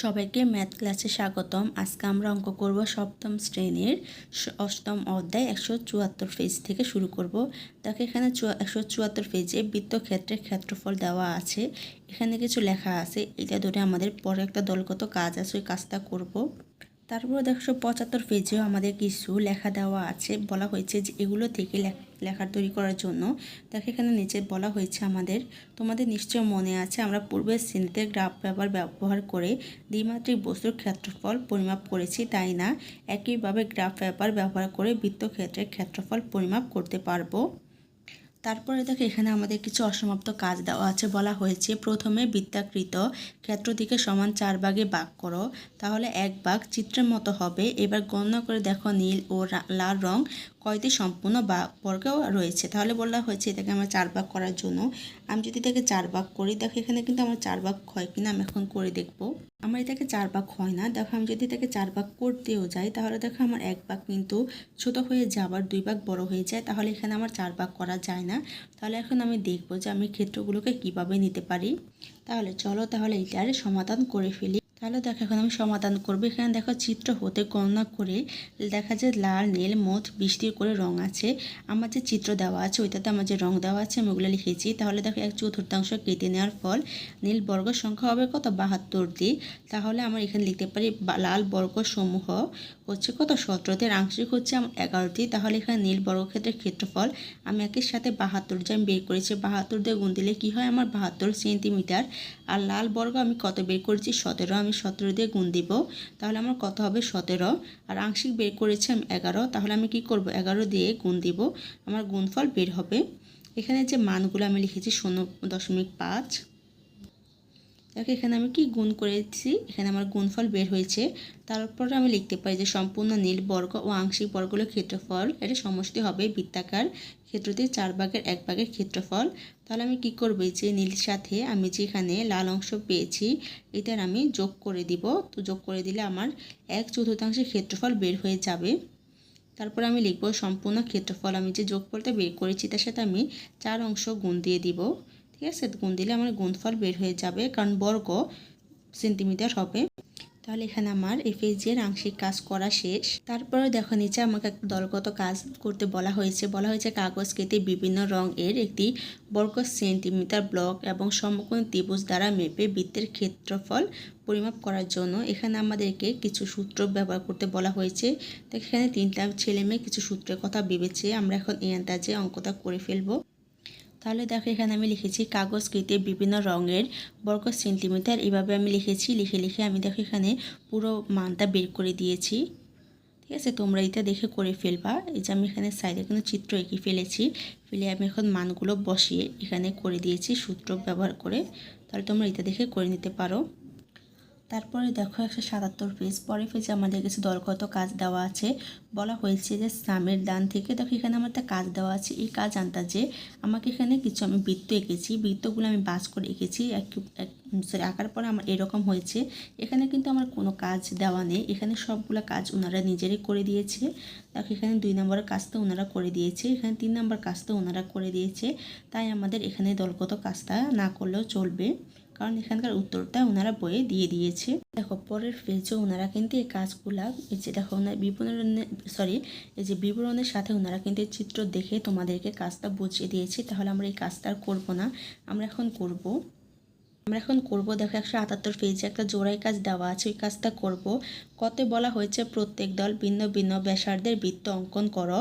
সবাইকে ম্যাথ ক্লাসে স্বাগতম। আজকে আমরা অঙ্ক করব সপ্তম শ্রেণির অষ্টম অধ্যায় একশো চুয়াত্তর পেজ থেকে শুরু করব। দেখো এখানে একশো চুয়াত্তর পেজে বৃত্তক্ষেত্রের ক্ষেত্রফল দেওয়া আছে। এখানে কিছু লেখা আছে। এটা ধরে আমাদের পরে একটা দলগত কাজ আছে, ওই কাজটা করব। তারপর দেখো পঁচাত্তর পেজেও আমাদের কিছু লেখা দেওয়া আছে। বলা হয়েছে যে এগুলো থেকে লেখ- লেখা তৈরি করার জন্য। দেখো এখানে নিচে বলা হয়েছে আমাদের, তোমাদের নিশ্চয় মনে আছে, আমরা পূর্বের শ্রেণীতে গ্রাফ পেপার ব্যবহার করে দ্বিমাত্রিক বস্তুর ক্ষেত্রফল পরিমাপ করেছি, তাই না? একইভাবে গ্রাফ পেপার ব্যবহার করে বৃত্তক্ষেত্রের ক্ষেত্রফল পরিমাপ করতে পারব। তারপরে দেখো এখানে আমাদের কিছু অসমাপ্ত কাজ দেওয়া আছে, বলা হয়েছে, প্রথমে বৃত্তাকৃত ক্ষেত্র দিকে সমান চার ভাগে ভাগ করো, তাহলে এক ভাগ চিত্রের মতো হবে। এবার গণনা করে দেখো নীল ও লাল রং কয়টি সম্পূর্ণ বা বর্গেও রয়েছে? তাহলে বলা হয়েছে এটাকে আমরা চার ভাগ করার জন্য। আমি যদি এটাকে চার ভাগ করি, দেখো এখানে কিন্তু আমার চার ভাগ হয় কিনা আমি এখন করে দেখব। আমার এটাকে চার ভাগ হয় না। দেখো আমি যদি এটাকে চার ভাগ করতেও যাই, তাহলে দেখো আমার এক ভাগ কিন্তু ছোট হয়ে আবার দুই ভাগ বড় হয়ে যায়। তাহলে এখানে আমার চার ভাগ করা যায় না। তাহলে এখন আমি দেখব যে আমি ক্ষেত্রগুলোকে কীভাবে নিতে পারি। তাহলে চলো তাহলে এটার সমাধান করে ফেলি। তাহলে দেখো, এখন আমি সমাধান করব। এখানে দেখো, চিত্র হতে গণনা করে দেখা যায় লাল, নীল মোট বৃষ্টি করে রং আছে। আমার যে চিত্র দেওয়া আছে, ওইটাতে আমার যে রং দেওয়া আছে, আমি ওগুলো লিখেছি। তাহলে দেখো, এক চতুর্থাংশ কেটে নেওয়ার ফল, নীল বর্গ সংখ্যা হবে কত? বাহাত্তর দিয়ে। তাহলে আমরা এখানে লিখতে পারি লাল বর্গ সমূহ হচ্ছে কত? সতেরোতে আংশিক হচ্ছে আমার এগারোটি তাহলে এখানে নীল বর্গক্ষেত্রের ক্ষেত্রফল, আমি একের সাথে বাহাত্তর যে আমি বের করেছি, বাহাত্তর দিয়ে গুণ দিলে কী হয়? আমার বাহাত্তর সেন্টিমিটার। আর লাল বর্গ আমি কত বের করেছি? সতেরো। আমি সতেরো দিয়ে গুণ দিব। তাহলে আমার কত হবে? সতেরো। আর আংশিক বের করেছি আমি এগারো। তাহলে আমি কি করব? এগারো দিয়ে গুণ দিব। আমার গুণফল বের হবে। এখানে যে মানগুলো আমি লিখেছি শূন্য দশমিক পাঁচ। দেখো, এখানে আমি কি গুণ করেছি? এখানে আমার গুণফল বের হয়েছে। তারপরে আমি লিখতে পারি যে সম্পূর্ণ নীল বর্গ ও আংশিক বর্গগুলোর ক্ষেত্রফল। এটা সমষ্টি হবে বৃত্তাকার। ক্ষেত্রটি চার ভাগের এক ভাগের ক্ষেত্রফল। তাহলে আমি কি করব? যে নীল সাথে আমি যেখানে লাল অংশ পেয়েছি, এটার আমি যোগ করে দিব। তো যোগ করে দিলে আমার এক চতুর্থাংশের ক্ষেত্রফল বের হয়ে যাবে। তারপর আমি লিখব সম্পূর্ণ ক্ষেত্রফল। আমি যে যোগফলটা বের করেছি, তার সাথে আমি চার অংশ গুণ দিয়ে দিব। ঠিক আছে গুণ দিলে আমার গুণফল বের হয়ে যাবে, কারণ বর্গ সেন্টিমিটার হবে। তাহলে এখানে আমার এই পেজের আংশিক কাজ করা শেষ। তারপরে দেখো নিচে আমাকে দলগত কাজ করতে বলা হয়েছে। বলা হয়েছে কাগজ কেটে বিভিন্ন রং এর একটি বর্গ সেন্টিমিটার ব্লক এবং সমকোণ ত্রিভুজ দ্বারা মেপে বৃত্তের ক্ষেত্রফল পরিমাপ করার জন্য এখানে আমাদেরকে কিছু সূত্র ব্যবহার করতে বলা হয়েছে। তো এখানে তিনটা ছেলে মেয়ে কিছু সূত্রের কথা ভেবেছে। আমরা এখন এই আন্দাজে অঙ্কটা করে ফেলব। তাহলে দেখো এখানে আমি লিখেছি কাগজ কেটে বিভিন্ন রঙের বর্গ সেন্টিমিটার এভাবে আমি লিখেছি, লিখে লিখে আমি দেখো এখানে পুরো মানটা বের করে দিয়েছি। ঠিক আছে? তোমরা এটা দেখে করে ফেলবা। এই যে আমি এখানে সাইডে কোনো চিত্র এঁকে ফেলেছি, ফেলে আমি এখন মানগুলো বসিয়ে এখানে করে দিয়েছি সূত্র ব্যবহার করে। তাহলে তোমরা এটা দেখে করে নিতে পারো। তারপরে দেখো একশো সাতাত্তর পেজ পরে পেজে আমাদের কিছু দলগত কাজ দেওয়া আছে। বলা হয়েছে যে স্নামের দান থেকে দেখো এখানে আমার একটা কাজ দেওয়া আছে। এই কাজ আন্দাজে আমাকে এখানে কিছু আমি বৃত্ত এঁকেছি। বৃত্তগুলো আমি বাস করে এঁকেছি। এক সরি আঁকার পরে আমার এরকম হয়েছে। এখানে কিন্তু আমার কোনো কাজ দেওয়া নেই। এখানে সবগুলো কাজ ওনারা নিজেরই করে দিয়েছে। দেখো এখানে দুই নম্বরের কাজটা ওনারা করে দিয়েছে। এখানে তিন নম্বর কাজটা ওনারা করে দিয়েছে। তাই আমাদের এখানে দলগত কাজটা না করলেও চলবে। কারণ এখানকার উত্তরটা ওনারা বইয়ে দিয়ে দিয়েছে। দেখো, পরের পেজে ওনারা কিন্তু এই কাজগুলা, এই যে দেখো, ওনার বিবরণের সরি এই যে বিবরণের সাথে ওনারা কিন্তু চিত্র দেখে তোমাদেরকে কাজটা বুঝিয়ে দিয়েছে। তাহলে আমরা এই কাজটা আর করব না। আমরা এখন করব। আমরা এখন করব, দেখো, একশো আটাত্তর পেজে একটা জোড়াই কাজ দেওয়া আছে, ওই কাজটা করব। কতে বলা হয়েছে, প্রত্যেক দল ভিন্ন ভিন্ন ব্যাসার্ধের বৃত্ত অঙ্কন করো।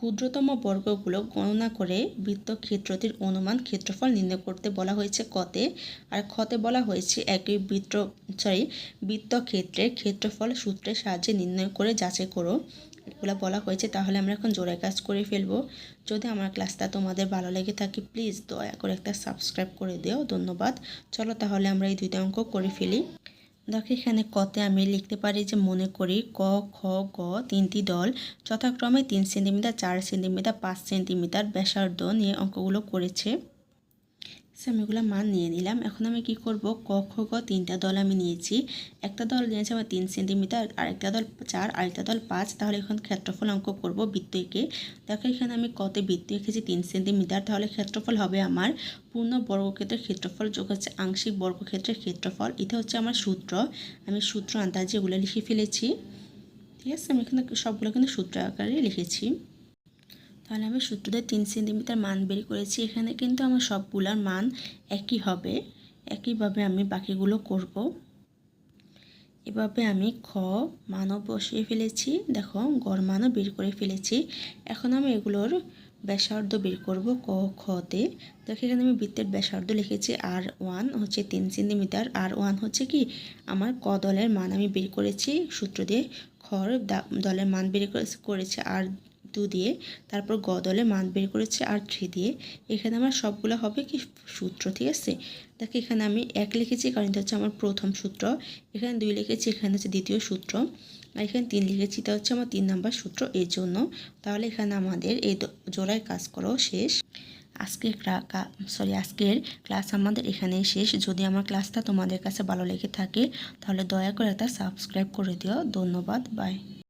ক্ষুদ্রতম বর্গগুলো গণনা করে বৃত্ত ক্ষেত্রটির অনুমান ক্ষেত্রফল নির্ণয় করতে বলা হয়েছে কতে। আর খতে বলা হয়েছে একই বৃত্ত সরি বৃত্ত ক্ষেত্রের ক্ষেত্রফল সূত্রের সাহায্যে নির্ণয় করে যাচাই করো। এগুলো বলা হয়েছে, তাহলে আমরা এখন জোড়াই কাজ করে ফেলব। যদি আমার ক্লাসটা তোমাদের ভালো লেগে থাকে প্লিজ দয়া করে একটা সাবস্ক্রাইব করে দিও। ধন্যবাদ। চলো তাহলে আমরা এই দুইটা অঙ্ক করে ফেলি। দেখো এখানে কতে আমি লিখতে পারি যে মনে করি ক, খ, গ তিনটি দল যথাক্রমে তিন সেন্টিমিটার, চার সেন্টিমিটার, পাঁচ সেন্টিমিটার ব্যাসার্ধ নিয়ে অঙ্কগুলো করেছে। সে আমি এগুলো মান নিয়ে নিলাম। এখন আমি কি করব? ক, খ, গ তিনটা দল আমি নিয়েছি। একটা দল নিয়েছে আমার তিন সেন্টিমিটার, আরেকটা দল চার, আরেকটা দল পাঁচ। তাহলে এখন ক্ষেত্রফল অঙ্ক করব বৃত্ত এঁকে দেখো এখানে আমি কতে বৃত্ত এঁকেছি তিন সেন্টিমিটার। তাহলে ক্ষেত্রফল হবে আমার পূর্ণ বর্গক্ষেত্রের ক্ষেত্রফল যোগ হচ্ছে আংশিক বর্গক্ষেত্রের ক্ষেত্রফল। এটা হচ্ছে আমার সূত্র। আমি সূত্র আন্দাজে এগুলো লিখে ফেলেছি। ঠিক আছে? আমি এখানে সবগুলো কিন্তু সূত্র আকারে লিখেছি। তাহলে আমি সূত্রদের তিন সেন্টিমিটার মান বের করেছি। এখানে কিন্তু আমার সবগুলোর মান একই হবে। একইভাবে আমি বাকিগুলো করব। এভাবে আমি খ মানও বসিয়ে ফেলেছি। দেখো, গড় মানও বের করে ফেলেছি। এখন আমি এগুলোর ব্যাসার্ধ বের করব ক খতে দেখো, এখানে আমি বৃত্তের ব্যাসার্ধ লিখেছি। আর ওয়ান হচ্ছে তিন সেন্টিমিটার। আর ওয়ান হচ্ছে কি? আমার ক দলের মান আমি বের করেছি। সূত্র দিয়ে খর দলের মান বের করেছে। আর টু দিয়ে তারপর গ দলে মান বের করেছে আর থ্রি দিয়ে। এখানে আমার সবগুলো হবে কি সূত্র, ঠিক আছে? দেখো এখানে আমি এক লিখেছি, কারণ এটা হচ্ছে আমার প্রথম সূত্র। এখানে দুই লিখেছি, এখানে হচ্ছে দ্বিতীয় সূত্র। আর এখানে তিন লিখেছি, এটা হচ্ছে আমার তিন নাম্বার সূত্র। এর জন্য তাহলে এখানে আমাদের এই জোড়ায় কাজ করো, শেষ। আজকের সরি আজকের ক্লাস আমাদের এখানেই শেষ। যদি আমার ক্লাসটা তোমাদের কাছে ভালো লেগে থাকে, তাহলে দয়া করে একটা সাবস্ক্রাইব করে দিও। ধন্যবাদ বাই